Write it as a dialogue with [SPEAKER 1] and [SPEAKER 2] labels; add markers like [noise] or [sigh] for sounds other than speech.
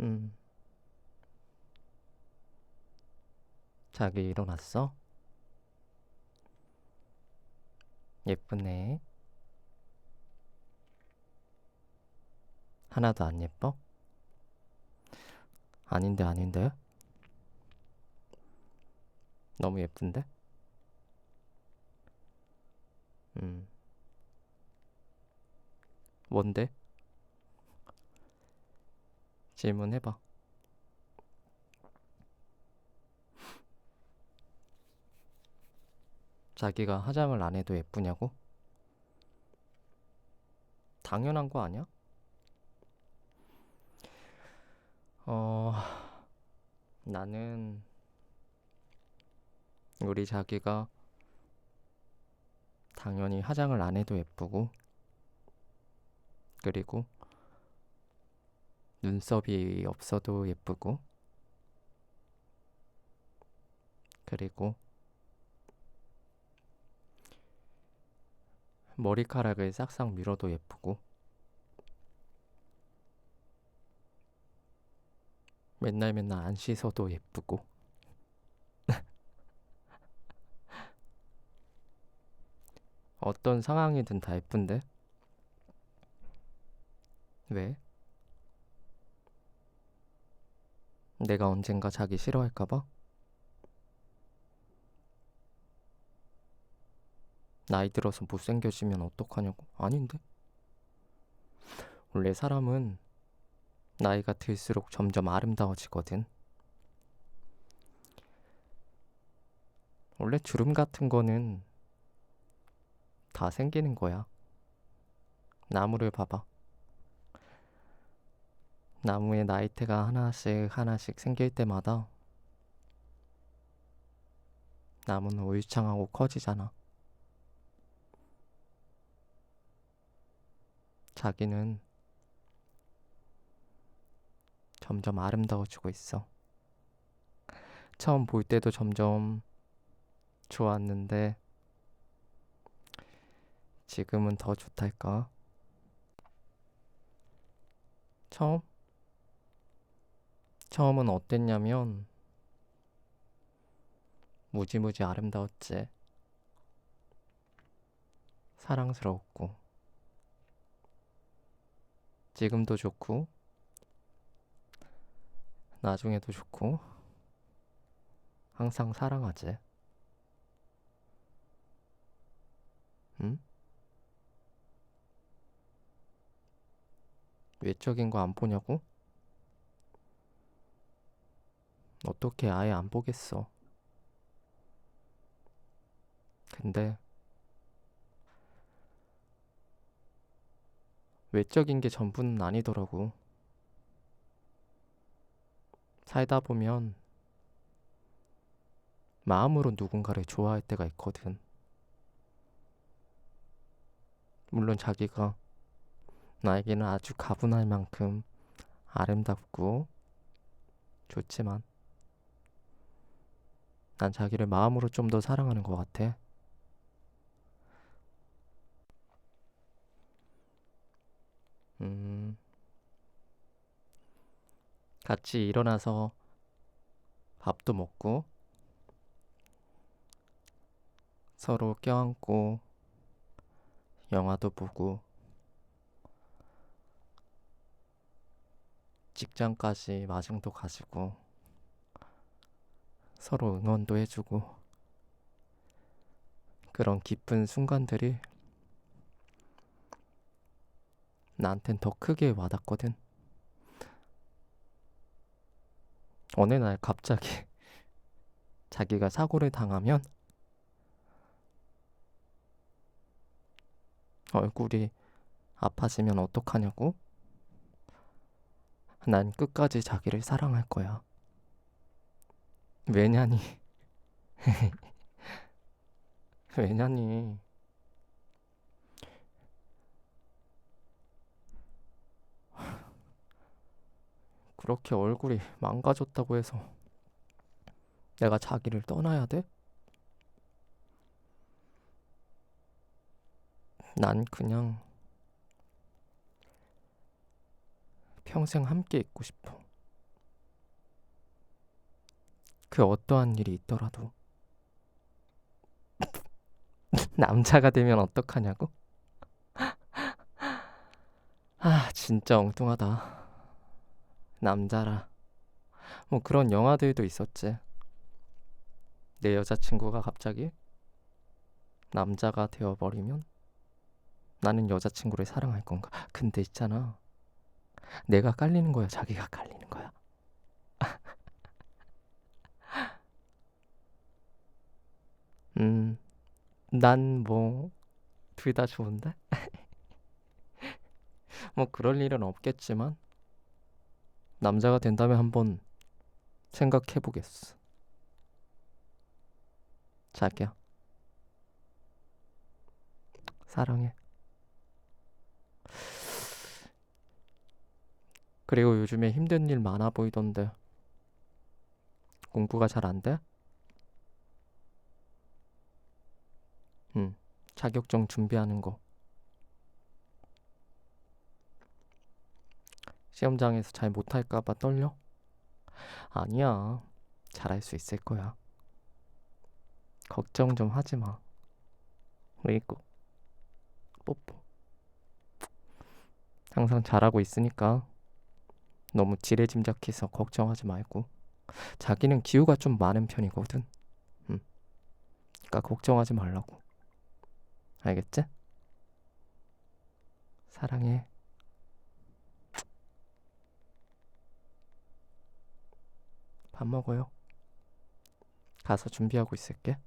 [SPEAKER 1] 음. 자기 일어났어? 예쁘네. 하나도 안 예뻐? 아닌데, 아닌데? 너무 예쁜데? 음. 뭔데? 질문해봐. 자기가 화장을 안 해도 예쁘냐고? 당연한 거 아니야? 어, 나는 우리 자기가 당연히 화장을 안 해도 예쁘고, 그리고 눈썹이 없어도 예쁘고, 그리고 머리카락을 싹싹 밀어도 예쁘고, 맨날 맨날 안 씻어도 예쁘고, [laughs] 어떤 상황이든 다 예쁜데? 왜? 내가 언젠가 자기 싫어할까봐? 나이 들어서 못생겨지면 어떡하냐고? 아닌데? 원래 사람은 나이가 들수록 점점 아름다워지거든. 원래 주름 같은 거는 다 생기는 거야. 나무를 봐봐. 나무에 나이테가 하나씩 하나씩 생길 때마다 나무는 울창하고 커지잖아. 자기는 점점 아름다워지고 있어. 처음 볼 때도 점점 좋았는데 지금은 더 좋달까? 처음? 처음은 어땠냐면 무지무지 아름다웠지. 사랑스러웠고 지금도 좋고 나중에도 좋고 항상 사랑하지. 응? 외적인 거 안 보냐고? 어떻게 아예 안 보겠어. 근데 외적인 게 전부는 아니더라고. 살다 보면 마음으로 누군가를 좋아할 때가 있거든. 물론 자기가 나에게는 아주 가분할 만큼 아름답고 좋지만 난 자기를 마음으로 좀 더 사랑하는 것 같아. 음, 같이 일어나서 밥도 먹고 서로 껴안고 영화도 보고 직장까지 마중도 가지고 서로 응원도 해주고 그런 기쁜 순간들이 나한텐 더 크게 와닿거든. 어느 날 갑자기 [laughs] 자기가 사고를 당하면 얼굴이 아파지면 어떡하냐고? 난 끝까지 자기를 사랑할 거야. 왜냐니? [laughs] 왜냐니? 그렇게 얼굴이 망가졌다고 해서 내가 자기를 떠나야 돼? 난 그냥 평생 함께 있고 싶어. 그 어떠한 일이 있더라도 [laughs] 남자가 되면 어떡하냐고? [laughs] 아, 진짜 엉뚱하다. 남자라. 뭐 그런 영화들도 있었지. 내 여자친구가 갑자기 남자가 되어버리면 나는 여자친구를 사랑할 건가? 근데 있잖아. 내가 깔리는 거야, 자기가 깔리는 거야. 음, 난 뭐, 둘 다 좋은데? [laughs] 뭐, 그럴 일은 없겠지만, 남자가 된다면 한번 생각해 보겠어. 자기야. 사랑해. 그리고 요즘에 힘든 일 많아 보이던데, 공부가 잘 안 돼? 응, 자격증 준비하는 거. 시험장에서 잘 못할까 봐 떨려? 아니야. 잘할 수 있을 거야. 걱정 좀 하지 마. 그리고 뽀뽀. 항상 잘하고 있으니까 너무 지레짐작해서 걱정하지 말고. 자기는 기우가 좀 많은 편이거든. 응. 그러니까 걱정하지 말라고. 알겠지? 사랑해. 밥 먹어요. 가서 준비하고 있을게.